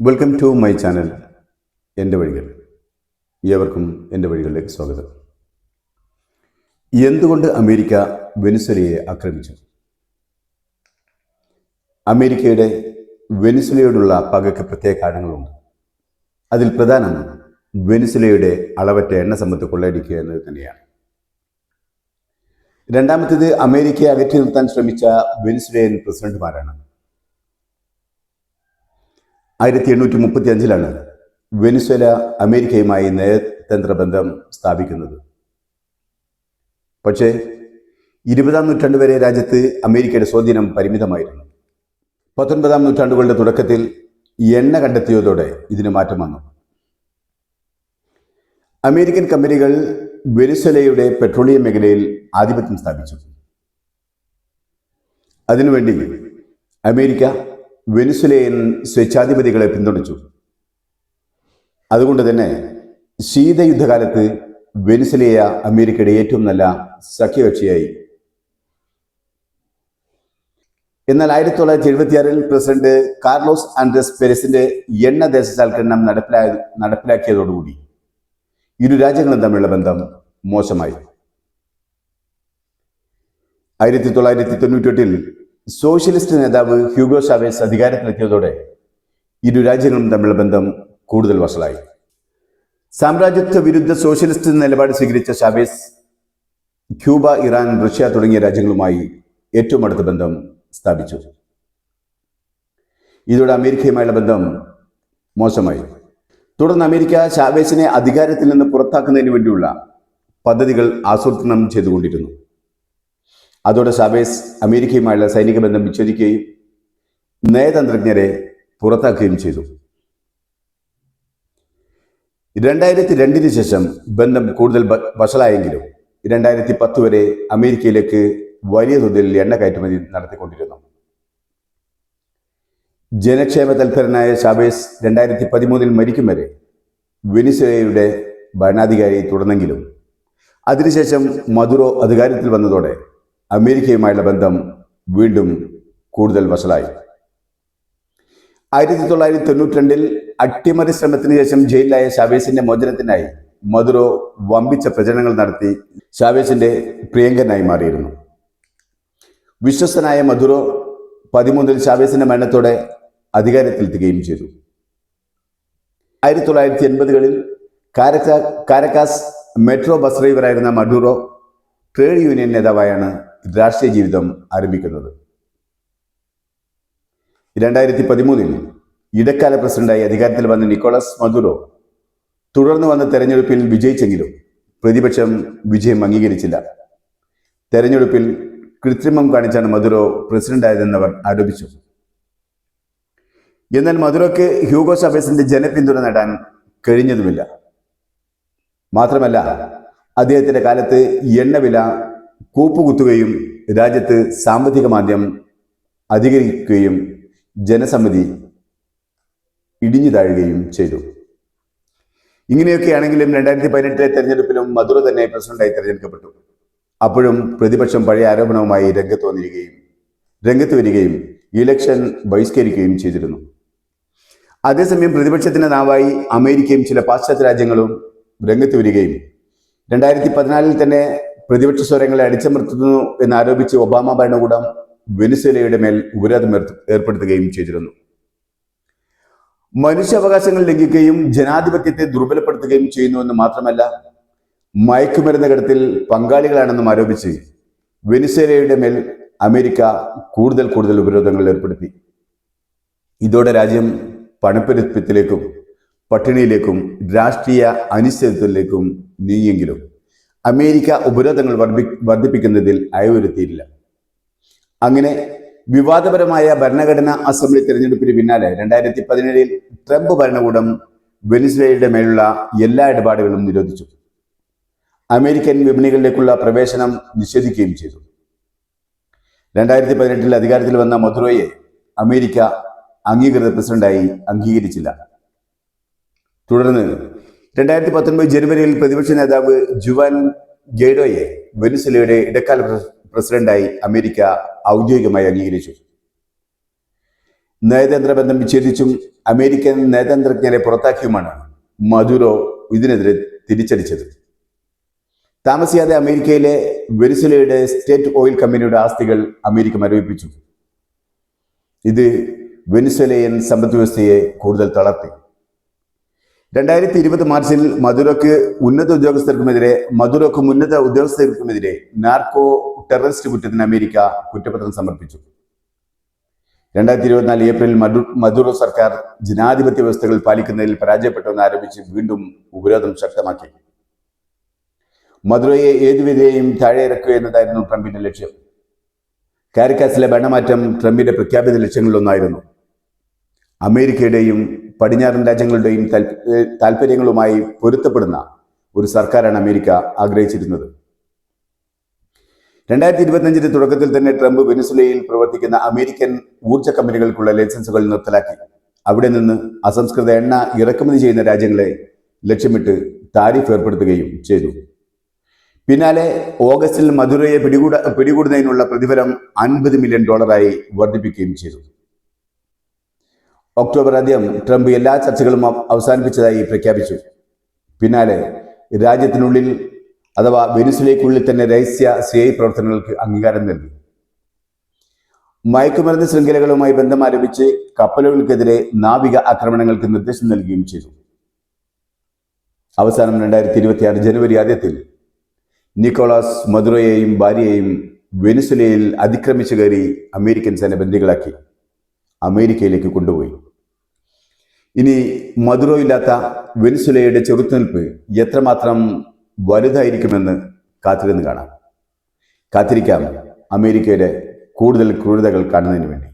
Welcome to my channel എന്റെ വഴികൾ. ഏവർക്കും എന്റെ വഴികളിലേക്ക് സ്വാഗതം. എന്തുകൊണ്ട് അമേരിക്ക വെനിസ്വലയെ ആക്രമിച്ചു? അമേരിക്കയുടെ വെനിസ്വലയോടുള്ള പകയ്ക്ക് പ്രത്യേക കാരണങ്ങളുണ്ട്. അതിൽ പ്രധാനം വെനിസ്വലയുടെ അളവറ്റ എണ്ണ സമ്പത്ത് കൊള്ളയടിക്കുക എന്നത് തന്നെയാണ്. രണ്ടാമത്തേത് അമേരിക്കയെ അകറ്റി നിർത്താൻ ശ്രമിച്ച വെനിസ്വലയൻ പ്രസിഡന്റുമാരാണ്. ആയിരത്തി എണ്ണൂറ്റി മുപ്പത്തി അഞ്ചിലാണ് വെനിസ്വേല അമേരിക്കയുമായി നയതന്ത്ര ബന്ധം സ്ഥാപിക്കുന്നത്. പക്ഷേ ഇരുപതാം നൂറ്റാണ്ട് വരെ രാജ്യത്ത് അമേരിക്കയുടെ സ്വാധീനം പരിമിതമായിരുന്നു. പത്തൊൻപതാം നൂറ്റാണ്ടുകളുടെ തുടക്കത്തിൽ എണ്ണ കണ്ടെത്തിയതോടെ ഇതിന് മാറ്റം വന്നു. അമേരിക്കൻ കമ്പനികൾ വെനിസ്വലയുടെ പെട്രോളിയം മേഖലയിൽ ആധിപത്യം സ്ഥാപിച്ചു. അതിനുവേണ്ടി അമേരിക്ക വെനിസ്വലയൻ സ്വേച്ഛാധിപതികളെ പിന്തുണച്ചു. അതുകൊണ്ട് തന്നെ ശീതയുദ്ധകാലത്ത് വെനിസുലയ അമേരിക്കയുടെ ഏറ്റവും നല്ല സഖ്യകക്ഷിയായി. എന്നാൽ ആയിരത്തി തൊള്ളായിരത്തി എഴുപത്തിയാറിൽ പ്രസിഡന്റ് കാർലോസ് ആൻഡ്രസ് പെരസിന്റെ എണ്ണ ദേശസാൽക്കരണം നടപ്പിലാ നടപ്പിലാക്കിയതോടുകൂടി ഇരു രാജ്യങ്ങളും തമ്മിലുള്ള ബന്ധം മോശമായി. ആയിരത്തി തൊള്ളായിരത്തി തൊണ്ണൂറ്റെട്ടിൽ സോഷ്യലിസ്റ്റ് നേതാവ് ഹ്യൂഗോ ഷാവേസ് അധികാരത്തിലെത്തിയതോടെ ഇരു രാജ്യങ്ങളും തമ്മിലുള്ള ബന്ധം കൂടുതൽ വഷളായി. സാമ്രാജ്യത്വ വിരുദ്ധ സോഷ്യലിസ്റ്റ് നിലപാട് സ്വീകരിച്ച ഷാവേസ് ക്യൂബ ഇറാൻ റഷ്യ തുടങ്ങിയ രാജ്യങ്ങളുമായി ഏറ്റവും അടുത്ത ബന്ധം സ്ഥാപിച്ചു. ഇതോടെ അമേരിക്കയുമായുള്ള ബന്ധം മോശമായി. തുടർന്ന് അമേരിക്ക ഷാവേസിനെ അധികാരത്തിൽ നിന്ന് പുറത്താക്കുന്നതിന് വേണ്ടിയുള്ള പദ്ധതികൾ ആസൂത്രണം ചെയ്തുകൊണ്ടിരുന്നു. അതോടെ ഷാബേസ് അമേരിക്കയുമായുള്ള സൈനിക ബന്ധം വിച്ഛേദിക്കുകയും നയതന്ത്രജ്ഞരെ പുറത്താക്കുകയും ചെയ്തു. രണ്ടായിരത്തി രണ്ടിന് ശേഷം ബന്ധം കൂടുതൽ വഷളായെങ്കിലും രണ്ടായിരത്തി പത്ത് വരെ അമേരിക്കയിലേക്ക് വലിയ തോതിൽ എണ്ണ കയറ്റുമതി നടത്തിക്കൊണ്ടിരുന്നു. ജനക്ഷേമ തൽപരനായ ഷാബേസ് രണ്ടായിരത്തി പതിമൂന്നിൽ മരിക്കും വരെ വെനിസ്വേലയുടെ ഭരണാധികാരി തുടർന്നെങ്കിലും അതിനുശേഷം മധുറോ അധികാരത്തിൽ വന്നതോടെ അമേരിക്കയുമായുള്ള ബന്ധം വീണ്ടും കൂടുതൽ വഷളായി. ആയിരത്തി തൊള്ളായിരത്തി തൊണ്ണൂറ്റി രണ്ടിൽ അട്ടിമറി ശ്രമത്തിന് ശേഷം ജയിലിലായ ഷാവേസിന്റെ മോചനത്തിനായി മധുരോ വമ്പിച്ച പ്രചരണങ്ങൾ നടത്തി ഷാവേസിന്റെ പ്രിയങ്കനായി മാറിയിരുന്നു. വിശ്വസ്തനായ മധുരോ പതിമൂന്നിൽ ഷാവേസിന്റെ മരണത്തോടെ അധികാരത്തിലെത്തുകയും ചെയ്തു. ആയിരത്തി തൊള്ളായിരത്തി എൺപതുകളിൽ കാരക്കാസ് മെട്രോ ബസ് ഡ്രൈവറായിരുന്ന മഡൂറോ ട്രേഡ് യൂണിയൻ നേതാവായാണ് രാഷ്ട്രീയ ജീവിതം ആരംഭിക്കുന്നത്. രണ്ടായിരത്തി പതിമൂന്നിൽ ഇടക്കാല പ്രസിഡന്റായി അധികാരത്തിൽ വന്ന നിക്കോളസ് മദുറോ തുടർന്ന് വന്ന തെരഞ്ഞെടുപ്പിൽ വിജയിച്ചെങ്കിലും പ്രതിപക്ഷം വിജയം അംഗീകരിച്ചില്ല. തെരഞ്ഞെടുപ്പിൽ കൃത്രിമം കാണിച്ചാണ് മദുറോ പ്രസിഡന്റായതെന്നവർ ആരോപിച്ചു. എന്നാൽ മധുരോക്ക് ഹ്യൂഗോ ചാവേസിന്റെ ജനപിന്തുണ നേടാൻ കഴിഞ്ഞതുമില്ല. മാത്രമല്ല അദ്ദേഹത്തിന്റെ കാലത്ത് എണ്ണവില കൂപ്പുകുത്തുകയും രാജ്യത്ത് സാമ്പത്തിക മാന്ദ്യം അധികരിക്കുകയും ജനസമ്മതി ഇടിഞ്ഞു താഴുകയും ചെയ്തു. ഇങ്ങനെയൊക്കെയാണെങ്കിലും രണ്ടായിരത്തി പതിനെട്ടിലെ തെരഞ്ഞെടുപ്പിലും മധുര തന്നെ പ്രസിഡന്റായി തെരഞ്ഞെടുക്കപ്പെട്ടു. അപ്പോഴും പ്രതിപക്ഷം പഴയ ആരോപണവുമായി രംഗത്ത് വന്നിരിക്കുകയും രംഗത്ത് വരികയും ഇലക്ഷൻ ബഹിഷ്കരിക്കുകയും ചെയ്തിരുന്നു. അതേസമയം പ്രതിപക്ഷത്തിന്റെ നാവായി അമേരിക്കയും ചില പാശ്ചാത്യ രാജ്യങ്ങളും രംഗത്ത് വരികയും രണ്ടായിരത്തി പതിനാലിൽ തന്നെ പ്രതിപക്ഷ സ്വരങ്ങളെ അടിച്ചമർത്തുന്നു എന്നാരോപിച്ച് ഒബാമ ഭരണകൂടം വെനിസ്വേലയുടെ മേൽ ഉപരോധം ഏർപ്പെടുത്തുകയും ചെയ്തിരുന്നു. മനുഷ്യാവകാശങ്ങൾ ലംഘിക്കുകയും ജനാധിപത്യത്തെ ദുർബലപ്പെടുത്തുകയും ചെയ്യുന്നുവെന്ന് മാത്രമല്ല മയക്കുമരുന്ന് കടത്തിൽ പങ്കാളികളാണെന്നും ആരോപിച്ച് വെനിസ്വേലയുടെ മേൽ അമേരിക്ക കൂടുതൽ കൂടുതൽ ഉപരോധങ്ങൾ ഏർപ്പെടുത്തി. ഇതോടെ രാജ്യം പണപ്പെരുപ്പത്തിലേക്കും പട്ടിണിയിലേക്കും രാഷ്ട്രീയ അനിശ്ചിതത്വത്തിലേക്കും നീങ്ങിയെങ്കിലും അമേരിക്ക ഉപരോധങ്ങൾ വർദ്ധി വർദ്ധിപ്പിക്കുന്നതിൽ അയവുരുത്തിയില്ല അങ്ങനെ വിവാദപരമായ ഭരണഘടന അസംബ്ലി തിരഞ്ഞെടുപ്പിന് പിന്നാലെ രണ്ടായിരത്തി പതിനേഴിൽ ട്രംപ് ഭരണകൂടം വെനിസ്വേലയുടെ മേലുള്ള എല്ലാ ഇടപാടുകളും നിരോധിച്ചു. അമേരിക്കൻ വിപണികളിലേക്കുള്ള പ്രവേശനം നിഷേധിക്കുകയും ചെയ്തു. രണ്ടായിരത്തി പതിനെട്ടിൽ അധികാരത്തിൽ വന്ന മധുറോയെ അമേരിക്ക അംഗീകൃത പ്രസിഡന്റായി അംഗീകരിച്ചില്ല. തുടർന്ന് രണ്ടായിരത്തി പത്തൊൻപത് ജനുവരിയിൽ പ്രതിപക്ഷ നേതാവ് ജുവാൻ ഗെയ്ഡോയെ വെനിസ്വലയുടെ ഇടക്കാല പ്രസിഡന്റായി അമേരിക്ക ഔദ്യോഗികമായി അംഗീകരിച്ചു. നയതന്ത്ര ബന്ധം വിച്ഛേദിച്ചും അമേരിക്കൻ നയതന്ത്രജ്ഞരെ പുറത്താക്കിയുമാണ് മധുരോ ഇതിനെതിരെ തിരിച്ചടിച്ചത്. താമസിയാതെ അമേരിക്കയിലെ വെനിസുലയുടെ സ്റ്റേറ്റ് ഓയിൽ കമ്പനിയുടെ ആസ്തികൾ അമേരിക്ക മരവിപ്പിച്ചു. ഇത് വെനിസുലയൻ സമ്പദ് വ്യവസ്ഥയെ കൂടുതൽ തളർത്തി. രണ്ടായിരത്തി ഇരുപത് മാർച്ചിൽ മധുരക്ക് ഉന്നത ഉദ്യോഗസ്ഥർക്കുമെതിരെ മധുരക്കും ഉന്നത ഉദ്യോഗസ്ഥർക്കുമെതിരെ നാർക്കോ ടെററിസ്റ്റ് കുറ്റത്തിന് അമേരിക്ക കുറ്റപത്രം സമർപ്പിച്ചു. രണ്ടായിരത്തി ഇരുപത്തിനാല് ഏപ്രിൽ മധു മധുറോ സർക്കാർ ജനാധിപത്യ വ്യവസ്ഥകൾ പാലിക്കുന്നതിൽ പരാജയപ്പെട്ടുവെന്ന് ആരോപിച്ച് വീണ്ടും ഉപരോധം ശക്തമാക്കി. മധുരയെ ഏതുവിധേയും താഴെ ഇറക്കുക എന്നതായിരുന്നു ട്രംപിന്റെ ലക്ഷ്യം. കാരിക്കാസിലെ ഭരണമാറ്റം ട്രംപിന്റെ പ്രഖ്യാപിത ലക്ഷ്യങ്ങളിലൊന്നായിരുന്നു. അമേരിക്കയുടെയും പടിഞ്ഞാറൻ രാജ്യങ്ങളുടെയും താല്പര്യങ്ങളുമായി പൊരുത്തപ്പെടുന്ന ഒരു സർക്കാരാണ് അമേരിക്ക ആഗ്രഹിച്ചിരുന്നത്. രണ്ടായിരത്തി ഇരുപത്തിയഞ്ചിന്റെ തുടക്കത്തിൽ തന്നെ ട്രംപ് വെനിസുലയിൽ പ്രവർത്തിക്കുന്ന അമേരിക്കൻ ഊർജ കമ്പനികൾക്കുള്ള ലൈസൻസുകൾ നിർത്തലാക്കി. അവിടെ നിന്ന് അസംസ്കൃത എണ്ണ ഇറക്കുമതി ചെയ്യുന്ന രാജ്യങ്ങളെ ലക്ഷ്യമിട്ട് താരിഫ് ഏർപ്പെടുത്തുകയും ചെയ്തു. പിന്നാലെ ഓഗസ്റ്റിൽ മധുരയെ പിടികൂട പിടികൂടുന്നതിനുള്ള പ്രതിഫലം അൻപത് മില്യൺ ഡോളറായി വർദ്ധിപ്പിക്കുകയും ചെയ്തു. ഒക്ടോബർ ആദ്യം ട്രംപ് എല്ലാ ചർച്ചകളും അവസാനിപ്പിച്ചതായി പ്രഖ്യാപിച്ചു. പിന്നാലെ രാജ്യത്തിനുള്ളിൽ അഥവാ വെനിസുലയ്ക്കുള്ളിൽ തന്നെ രഹസ്യ സി ഐ പ്രവർത്തനങ്ങൾക്ക് അംഗീകാരം നൽകി. മയക്കുമരുന്ന് ശൃംഖലകളുമായി ബന്ധം ആരംഭിച്ച് കപ്പലുകൾക്കെതിരെ നാവിക ആക്രമണങ്ങൾക്ക് നിർദ്ദേശം നൽകുകയും ചെയ്തു. അവസാനം രണ്ടായിരത്തി ഇരുപത്തിയാറ് ജനുവരി ആദ്യത്തിൽ നിക്കോളാസ് മധുരയെയും ഭാര്യയെയും വെനിസുലയിൽ അതിക്രമിച്ചു കയറി അമേരിക്കൻ സേന ബന്ദികളാക്കി. അമേരിക്കയിലേക്ക് കൊണ്ടുപോയി. ഇനി മധുരോ ഇല്ലാത്ത വെനിസുലയുടെ ചെറുത്തുനിൽപ്പ് എത്രമാത്രം വലുതായിരിക്കുമെന്ന് കാത്തിരുന്ന് കാണാം. കാത്തിരിക്കാം അമേരിക്കയുടെ കൂടുതൽ ക്രൂരതകൾ കാണുന്നതിന് വേണ്ടി.